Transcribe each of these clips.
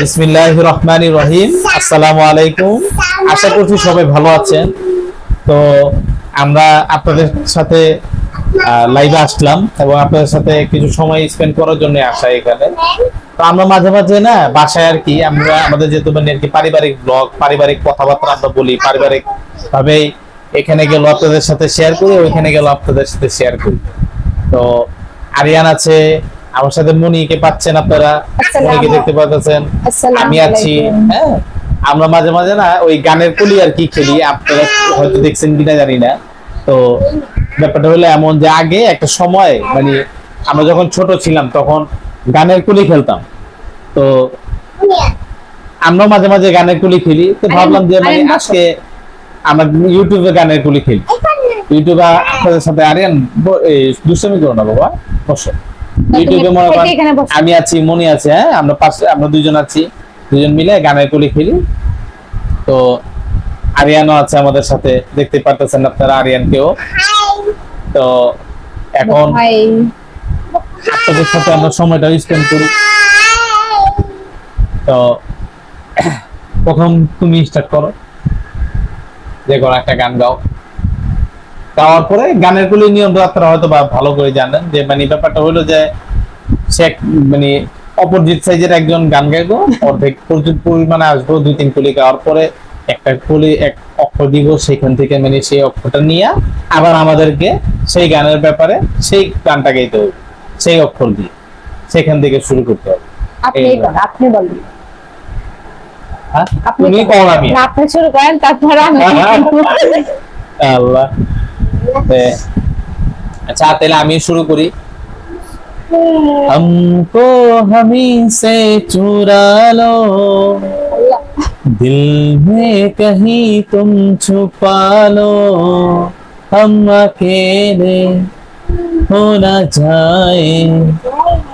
বিসমিল্লাহ রহমান রহিম। আসসালামু আলাইকুম। আশা করছি সবাই ভালো আছেন। তো আমরা আপনাদের সাথে লাইভে আসলাম এবং আপনাদের সাথে কিছু সময় স্পেন্ড করার জন্য আসা এখানে। তো আমরা মাঝে মাঝে না, বাসায় আর কি আমরা, আমাদের যেহেতু মানে আর কি পারিবারিক ব্লগ পারিবারিক কথাবার্তা আমরা বলি পারিবারিক ভাবে এখানে গেল আপনাদের সাথে শেয়ার করি, ওইখানে গেল আপনাদের সাথে শেয়ার করি। তো আরিয়ান আছে আমার সাথে মনিকে পাচ্ছেন আপনারা। মনিকে দেখতে পাচ্ছেন। আমি আছি। হ্যাঁ? আমরা মাঝে মাঝে না ওই গানের কলি আর কি খেলি। আপনারা হয়তো দেখছেন কিনা জানি না। তো ব্যাপারটা হলো এমন যে আগে একটা সময় মানে আমরা যখন ছোট ছিলাম তখন গানের কুলি খেলতাম। তো আমরা মাঝে মাঝে গানের কুলি খেলি। তো ভাবলাম যে মানে আজকে আমরা ইউটিউবে গানের কুলি খেলি। ইউটিউবে আপনাদের সাথে আরিয়ান দুষ্টামি করো না বাবা। বসো। ইউটিউবে মনে করেন আমি আছি মনি আছে হ্যাঁ? আমরা পাশে আমরা দুজন আছি দুজন মিলে গানের কুলি খেলি। তো আরিয়ানও আছে আমাদের সাথে দেখতে পারতেছেন আপনারা আরিয়ানকেও। তো এখন আপনাদের সাথে আমরা সময়টা স্পেন্ড করি। তো প্রথম তুমি স্টার্ট করো। যে কোনো একটা গান গাও। গাওয়ার পরে গানের গুলি নিয়ম আপনারা হয়তো বা ভালো করে জানেন যে মানে ব্যাপারটা হলো যে সে মানে অপোজিট সাইজের একজন গান গাইবো অর্ধেক প্রচুর পরিমাণে আসব দুই তিন কুলি গাওয়ার পরে একটা কুলি এক অক্ষর দিব সেখান থেকে মানে সেই অক্ষরটা নিয়ে আবার আমাদেরকে সেই গানের ব্যাপারে সেই গানটা গাইতে হবে সেই অক্ষর দিয়ে। সেখান থেকে শুরু করতে হবে। আপনি আপনি বলেন। হ্যাঁ? আপনি। কও আমি। আপনি শুরু করেন তারপর আমি আল্লাহ। আচ্ছা তাহলে আমি শুরু করি हमको हमी से चुरा लो दिल में कहीं तुम छुपा लो हम अकेले हो न जाए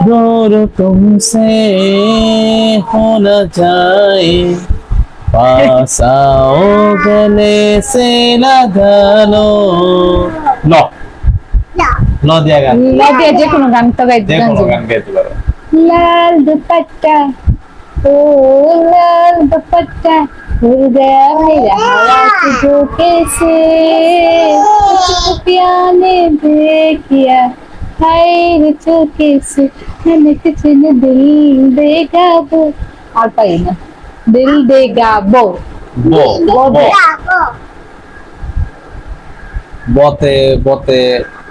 दूर तुमसे हो न जाए पास आओ गले से लगा लो लो लो दिया गान নদিয়া যে কোনো গান তো গাইতে যে গান কোনো যাবে। গান গাইতে পারো लाल दुपट्टा ओ लाल दुपट्टा उड़ गया मेरा हवा के झोंके से कुछ प्याने दे किया हाय रे चौके से मैंने कुछ न दिल देगा वो और पाई ना Dil Degabo. Bo. Bo. Bo. Bote, bote.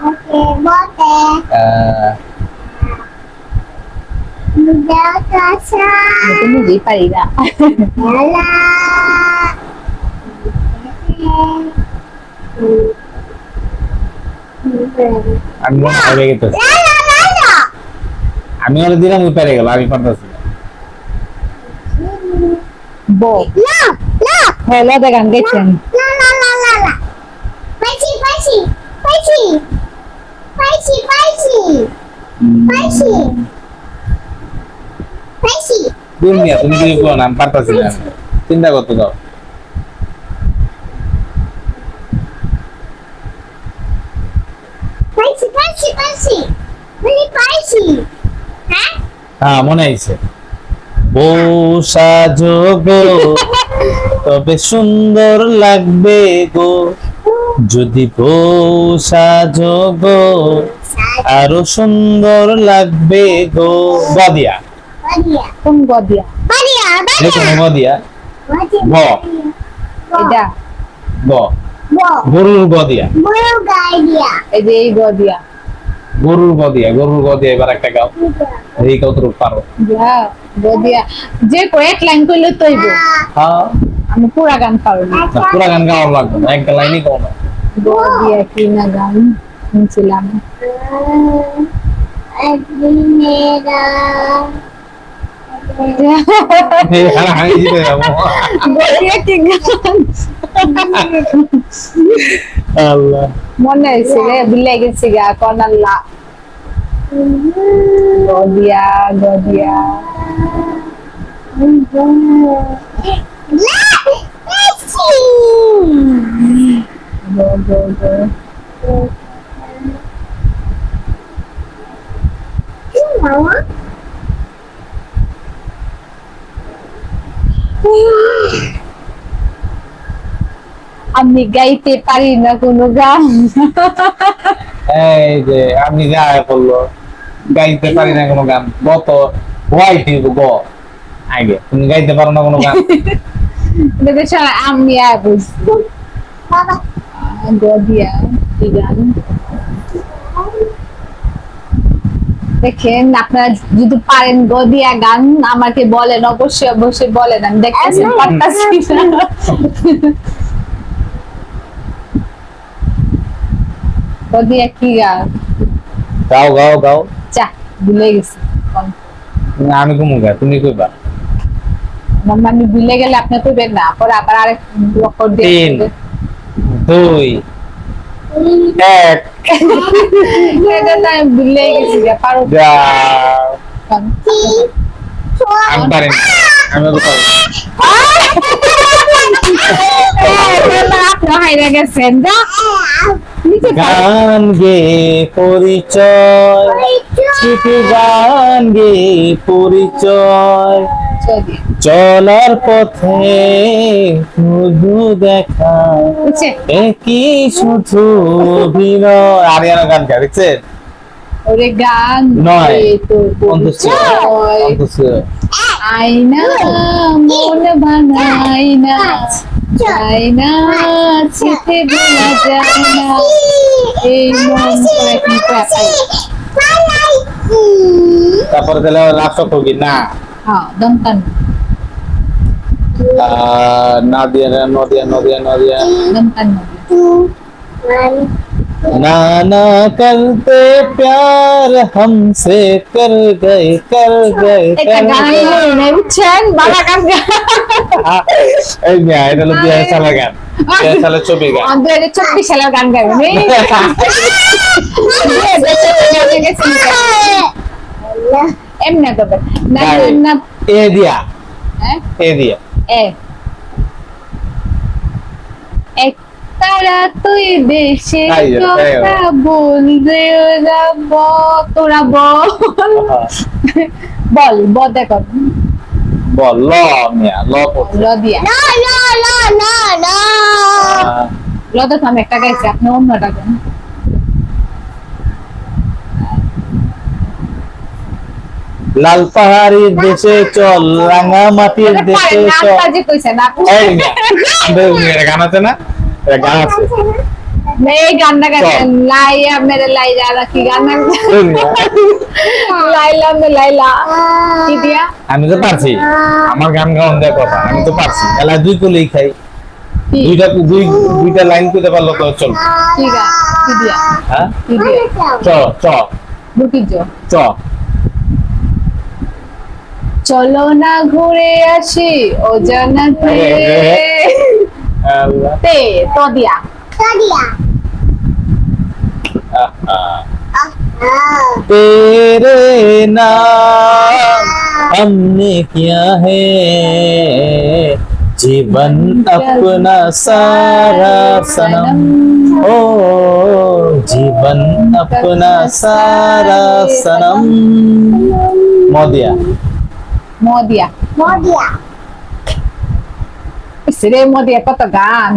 Bote, bote. Uh, Mudah kasa. Itu muzik paling tak. Alah. আমি অনেক আমি অনেক দিলাম পেরে গেল আমি পারতেছি না। বো। হ্যাঁ গান গাইছেন তুমি করো না আমি পারতেছি না। চিন্তা করতে দাও। হ্যাঁ মনে আইছে। বউ সাজো গো তবে সুন্দর লাগবে গো। যদি বউ সাজো গো আরও সুন্দর লাগবে গো। গদিয়া কোন গদিয়া গদিয়া গ এটা? গ গরুর গদিয়া এই যে এই গদিয়া গরুর গদিয়া গরুর গদিয়া এবার একটা গাও এই কতটুকু পারো গদিয়া যে কয়েক লাইন কইলে তৈব হ্যাঁ আমি পুরা গান পারব না পুরা গান গাওয়ার লাগবে না একটা লাইনই গাও না গদিয়া কি না গান শুনছিলাম গদিয়া কি গান আল্লাহ মনে হয়েছে রে বিলে গেছি গা কনাল্লা গদিয়া গদিয়া গো গো গো আমি গাইতে পারি না কোনো গান। এই যে আপনি গায়ে পড়ল গাইতে পারি না কোনো গান। গত হোয়াইট গ। আগে তুমি গাইতে পারো না কোনো গান। দেখে আমি আর বুঝব গদিয়া কি গান। দেখেন আপনারা যদি পারেন গদিয়া গান আমাকে বলেন অবশ্যই অবশ্যই বলেন। আমি দেখতেছি পারতাছি কি গান গাও গাও গাও। চা ভুলে গেছি। আমি ঘুমু গা তুমি কইবা আমি ভুলে গেলে আপনি কইবেন না পরে আবার আরেক দিয়ে তিন। দুই এক। এটা তো আমি ভুলে গেছি যে। পারো আমি পারি আমি পারি গান গে পরিচয়। গান গে পরিচয়। চলার পথে শুধু দেখা? একই শুধু অভিনয়। আরিয়ানা গান গা দেখছেন? ওরে গান নয়। আয়না মন বানাই না। চাই না চিতে বলা যায় না এই মন করে কি পায় তারপরে তাহলে লাস্ট কবি না হ্যাঁ দমকান আহ, নাদিয়া নদিয়া নদিয়া নদিয়া দমকান ना ना करते प्यार हमसे कर गए कर गए একটা कर গান गए নেই বুঝছেন বাবা গান এই মিয়া এটা হলো দুই হাজার সালের গান দুই হাজার সালের ছবি গান দু হাজার চব্বিশ সালের গান গাইবেন এই এমনি করবেন না না, না এ দিয়া হ্যাঁ এ দিয়া এ এক তারা তুই দেশে। কথা বলবে ওরা ব তোরা বল। বল ব দেখো। বল ল মিয়া ল ল দিয়া। আহ, ল তো আমি একটা গাইছি আপনি অন্যটা গান লাল পাহাড়ির দেশে চল রাঙা মাটির দেশে চল। এই গান আছে না? এটা গান আছে। এই গানটা গাইছেন লাইয়া মেরে লাইলা না কি গান না এই মিয়া, লাইলা মে লাইলা। কি দিয়া? আমি তো পারছি। আমার গান গাওয়ান দেয় কথা আমি তো পারছি। এলা দুই কলেই খাই। দুইটা দুই দুইটা লাইন করতে পারল তো চল। কি গান? কি দিয়া? হ্যাঁ? কি দিয়া? চ চ। বুকির জো চ। চলো না ঘুরে আসি ও জানাতে T. Todia. Todia. तेरे नाम हमने किया है। जीवन अपना सारा सनम। ओ जीवन अपना सारा सनम। मोदिया। मोदिया। मोदिया। রে মধ্যে কত গান?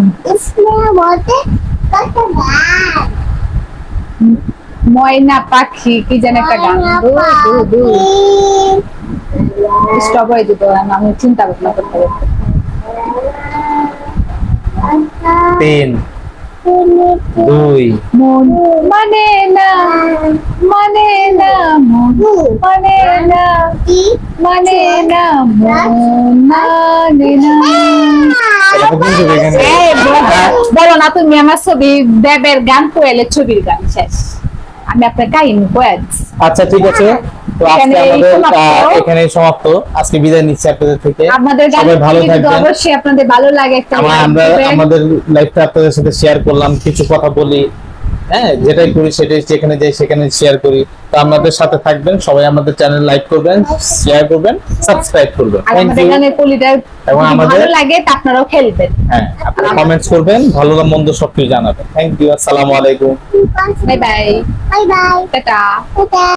ময়না পাখি কি যেন একটা গান? দু দু দু। স্টপ হয়ে যেত আমি চিন্তা ভাবনা করতে করতে। দুই। মন মানে না মানে না মন। মানে না মানে না মন। মানে না। বলো- না তুমি আমার ছবি দেবের গান কোয়েলে ছবির গান শেষ। আমি আপনার কাহিনী কয়ে দিচ্ছি। আচ্ছা ঠিক আছে। তো আজকে আমাদের সমাপ্ত। সমাপ্ত। আজকে বিদায় নিচ্ছি আপনাদের থেকে। আপনাদের সবাই ভালো থাকবেন। অবশ্যই আপনাদের ভালো লাগে একটা আমরা আমাদের লাইফটা আপনাদের সাথে শেয়ার করলাম কিছু কথা বলি হ্যাঁ যেটাই করি সেটাই যেখানে যাই সেখানে শেয়ার করি। তো আমাদের সাথে থাকবেন সবাই আমাদের চ্যানেল লাইক করবেন শেয়ার করবেন সাবস্ক্রাইব করবেন। থ্যাংক আমাদের ইউ এবং আমাদের- ভালো লাগে তা আপনারাও খেলবেন। হ্যাঁ আপনারা কমেন্টস করবেন ভালো না মন্দ সব কিছু জানাবেন। থ্যাংক ইউ আসসালামু আলাইকুম। Bye bye Bye bye. Tata bye.